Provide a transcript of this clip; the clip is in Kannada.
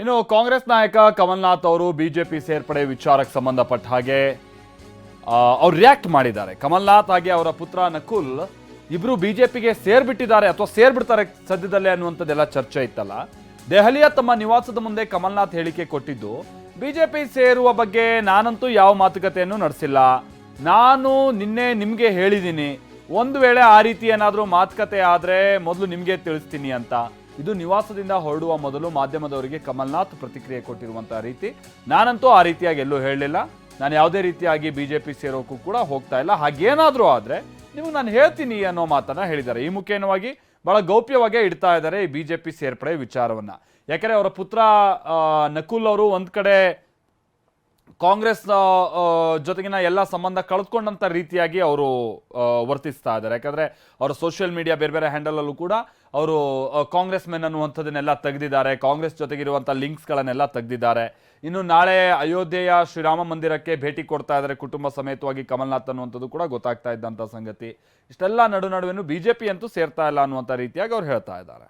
ಇನ್ನು ಕಾಂಗ್ರೆಸ್ ನಾಯಕ ಕಮಲ್ನಾಥ್ ಅವರು ಬಿಜೆಪಿ ಸೇರ್ಪಡೆ ವಿಚಾರಕ್ಕೆ ಸಂಬಂಧಪಟ್ಟ ಹಾಗೆ ಅವ್ರು ರಿಯಾಕ್ಟ್ ಮಾಡಿದ್ದಾರೆ. ಕಮಲ್ನಾಥ್ ಹಾಗೆ ಅವರ ಪುತ್ರ ನಕುಲ್ ಇಬ್ರು ಬಿಜೆಪಿಗೆ ಸೇರ್ಬಿಟ್ಟಿದ್ದಾರೆ ಅಥವಾ ಸೇರ್ಬಿಡ್ತಾರೆ ಸದ್ಯದಲ್ಲೇ ಅನ್ನುವಂಥದ್ದೆಲ್ಲ ಚರ್ಚೆ ಇತ್ತಲ್ಲ. ದೆಹಲಿಯ ತಮ್ಮ ನಿವಾಸದ ಮುಂದೆ ಕಮಲ್ನಾಥ್ ಹೇಳಿಕೆ ಕೊಟ್ಟಿದ್ದು, ಬಿಜೆಪಿ ಸೇರುವ ಬಗ್ಗೆ ನಾನಂತೂ ಯಾವ ಮಾತುಕತೆಯನ್ನು ನಡೆಸಿಲ್ಲ. ನಾನು ನಿನ್ನೆ ನಿಮಗೆ ಹೇಳಿದ್ದೀನಿ. ಒಂದು ವೇಳೆ ಆ ರೀತಿ ಏನಾದರೂ ಮಾತುಕತೆ ಆದರೆ ಮೊದಲು ನಿಮಗೆ ತಿಳಿಸ್ತೀನಿ ಅಂತ. ಇದು ನಿವಾಸದಿಂದ ಹೊರಡುವ ಮೊದಲು ಮಾಧ್ಯಮದವರಿಗೆ ಕಮಲ್ನಾಥ್ ಪ್ರತಿಕ್ರಿಯೆ ಕೊಟ್ಟಿರುವಂತಹ ರೀತಿ. ನಾನಂತೂ ಆ ರೀತಿಯಾಗಿ ಎಲ್ಲೂ ಹೇಳಲಿಲ್ಲ. ನಾನು ಯಾವುದೇ ರೀತಿಯಾಗಿ ಬಿಜೆಪಿ ಸೇರೋಕ್ಕೂ ಕೂಡ ಹೋಗ್ತಾ ಇಲ್ಲ. ಹಾಗೇನಾದರೂ ಆದರೆ ನಿಮಗೆ ನಾನು ಹೇಳ್ತೀನಿ ಅನ್ನೋ ಮಾತನ್ನು ಹೇಳಿದ್ದಾರೆ. ಈ ಮುಖೇನವಾಗಿ ಬಹಳ ಗೌಪ್ಯವಾಗೇ ಇಡ್ತಾ ಇದ್ದಾರೆ ಈ ಬಿ ಜೆ ಪಿ ಸೇರ್ಪಡೆ ವಿಚಾರವನ್ನು. ಯಾಕಂದ್ರೆ ಅವರ ಪುತ್ರ ನಕುಲ್ ಅವರು ಒಂದು ಕಡೆ ಕಾಂಗ್ರೆಸ್ ಜೊತೆಗಿನ ಎಲ್ಲ ಸಂಬಂಧ ಕಳೆದುಕೊಂಡಂತ ರೀತಿಯಾಗಿ ಅವರು ವರ್ತಿಸ್ತಾ ಇದ್ದಾರೆ. ಯಾಕಂದ್ರೆ ಅವರ ಸೋಷಿಯಲ್ ಮೀಡಿಯಾ ಬೇರೆ ಬೇರೆ ಹ್ಯಾಂಡಲ್ ಅಲ್ಲೂ ಕೂಡ ಅವರು ಕಾಂಗ್ರೆಸ್ ಮೆನ್ ಅನ್ನುವಂಥದ್ದನ್ನೆಲ್ಲ ತೆಗೆದಿದ್ದಾರೆ. ಕಾಂಗ್ರೆಸ್ ಜೊತೆಗಿರುವಂಥ ಲಿಂಕ್ಸ್ಗಳನ್ನೆಲ್ಲ ತೆಗೆದಿದ್ದಾರೆ. ಇನ್ನು ನಾಳೆ ಅಯೋಧ್ಯೆಯ ಶ್ರೀರಾಮ ಮಂದಿರಕ್ಕೆ ಭೇಟಿ ಕೊಡ್ತಾ ಇದ್ದಾರೆ ಕುಟುಂಬ ಸಮೇತವಾಗಿ ಕಮಲ್ನಾಥ್ ಅನ್ನುವಂಥದ್ದು ಕೂಡ ಗೊತ್ತಾಗ್ತಾ ಇದ್ದಂಥ ಸಂಗತಿ. ಇಷ್ಟೆಲ್ಲ ನಡು ನಡುವೆನು ಪಿ ಅಂತೂ ಸೇರ್ತಾ ಇಲ್ಲ ಅನ್ನುವಂಥ ರೀತಿಯಾಗಿ ಅವ್ರು ಹೇಳ್ತಾ ಇದ್ದಾರೆ.